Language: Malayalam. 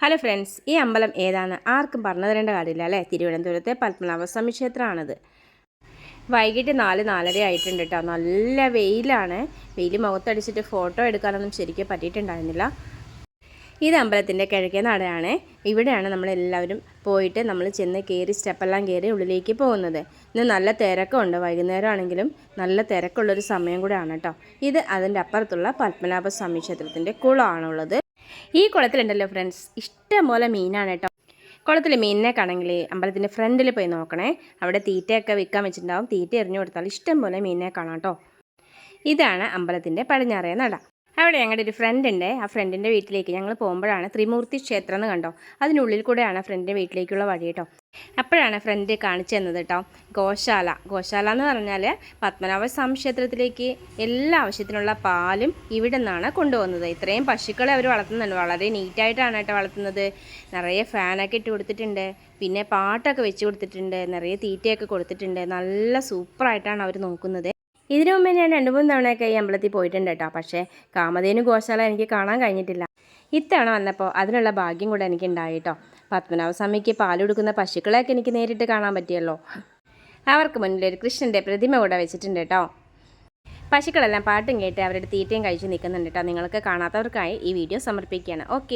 ഹലോ ഫ്രണ്ട്സ് ഈ അമ്പലം ഏതാണ്? ആർക്കും പറഞ്ഞു തരേണ്ട കാര്യമില്ല അല്ലേ? തിരുവനന്തപുരത്തെ പത്മനാഭസ്വാമി ക്ഷേത്രമാണത്. വൈകിട്ട് നാല് നാലര ആയിട്ടുണ്ട് കേട്ടോ നല്ല വെയിലാണ്. വെയിൽ മുഖത്തടിച്ചിട്ട് ഫോട്ടോ എടുക്കാനൊന്നും ശരിക്കും പറ്റിയിട്ടുണ്ടായിരുന്നില്ല. ഇത് അമ്പലത്തിന്റെ കിഴക്കേ നടയാണ്. ഇവിടെയാണ് നമ്മളെല്ലാവരും പോയിട്ട് നമ്മൾ ചെന്ന് കയറി സ്റ്റെപ്പെല്ലാം കയറി ഉള്ളിലേക്ക് പോകുന്നത്. ഇന്ന് നല്ല തിരക്കുണ്ട്. വൈകുന്നേരം ആണെങ്കിലും നല്ല തിരക്കുള്ളൊരു സമയം കൂടെയാണ് കേട്ടോ ഇത് അതിന്റെ അപ്പുറത്തുള്ള പത്മനാഭസ്വാമി ക്ഷേത്രത്തിന്റെ കുളമാണുള്ളത്. ഈ കുളത്തിലുണ്ടല്ലോ ഫ്രണ്ട്സ് ഇഷ്ടംപോലെ മീനാണ് കേട്ടോ. കുളത്തിൽ മീനിനെ കാണെങ്കിൽ അമ്പലത്തിന്റെ ഫ്രണ്ടിൽ പോയി നോക്കണേ. അവിടെ തീറ്റയൊക്കെ വിൽക്കാൻ വെച്ചിട്ടുണ്ടാവും. തീറ്റ എറിഞ്ഞു കൊടുത്താൽ ഇഷ്ടംപോലെ മീനിനെ കാണാം കേട്ടോ. ഇതാണ് അമ്പലത്തിന്റെ പടിഞ്ഞാറേ നട. അവിടെ ഞങ്ങളുടെ ഒരു ഫ്രണ്ട് ഉണ്ട്. ആ ഫ്രണ്ടിന്റെ വീട്ടിലേക്ക് ഞങ്ങൾ പോകുമ്പോഴാണ് ത്രിമൂർത്തി ക്ഷേത്രം എന്ന് കണ്ടോ. അതിനുള്ളിൽ കൂടെയാണ് ഫ്രണ്ടിന്റെ വീട്ടിലേക്കുള്ള വഴി കേട്ടോ. അപ്പോഴാണ് ഫ്രണ്ട് കാണിച്ചു തന്നത് കേട്ടോ ഗോശാല. ഗോശാല എന്ന് പറഞ്ഞാൽ പത്മനാഭ സ്വാമി ക്ഷേത്രത്തിലേക്ക് എല്ലാ ആവശ്യത്തിനുള്ള പാലും ഇവിടെ നിന്നാണ് കൊണ്ടുപോകുന്നത്. ഇത്രയും പശുക്കളെ അവർ വളർത്തുന്നുണ്ട്. വളരെ നീറ്റായിട്ടാണ് കേട്ടോ വളർത്തുന്നത്. നിറയെ ഫാനൊക്കെ ഇട്ട് കൊടുത്തിട്ടുണ്ട്. പിന്നെ പാട്ടൊക്കെ വെച്ച് കൊടുത്തിട്ടുണ്ട്. നിറയെ തീറ്റയൊക്കെ കൊടുത്തിട്ടുണ്ട്. നല്ല സൂപ്പറായിട്ടാണ് അവർ നോക്കുന്നത്. ഇതിനു മുമ്പേ ഞാൻ രണ്ട് മൂന്ന് തവണയൊക്കെ ഈ അമ്പലത്തിൽ പോയിട്ടുണ്ട് കേട്ടോ പക്ഷേ കാമധേനു ഗോശാല എനിക്ക് കാണാൻ കഴിഞ്ഞിട്ടില്ല. ഇത്തവണ വന്നപ്പോൾ അതിനുള്ള ഭാഗ്യം കൂടെ എനിക്ക് ഉണ്ടായി കേട്ടോ പത്മനാഭസ്വാമിക്ക് പാൽ കൊടുക്കുന്ന പശുക്കളെയൊക്കെ എനിക്ക് നേരിട്ട് കാണാൻ പറ്റിയല്ലോ. അവർക്ക് മുന്നിൽ ഒരു കൃഷ്ണന്റെ പ്രതിമ കൂടെ വെച്ചിട്ടുണ്ട് കേട്ടോ. പശുക്കളെല്ലാം പാട്ടും കേട്ട് അവരുടെ തീറ്റയും കഴിച്ച് നിൽക്കുന്നുണ്ട് കേട്ടോ. നിങ്ങൾക്ക് കാണാത്തവർക്കായി ഈ വീഡിയോ സമർപ്പിക്കുകയാണ്. ഓക്കെ.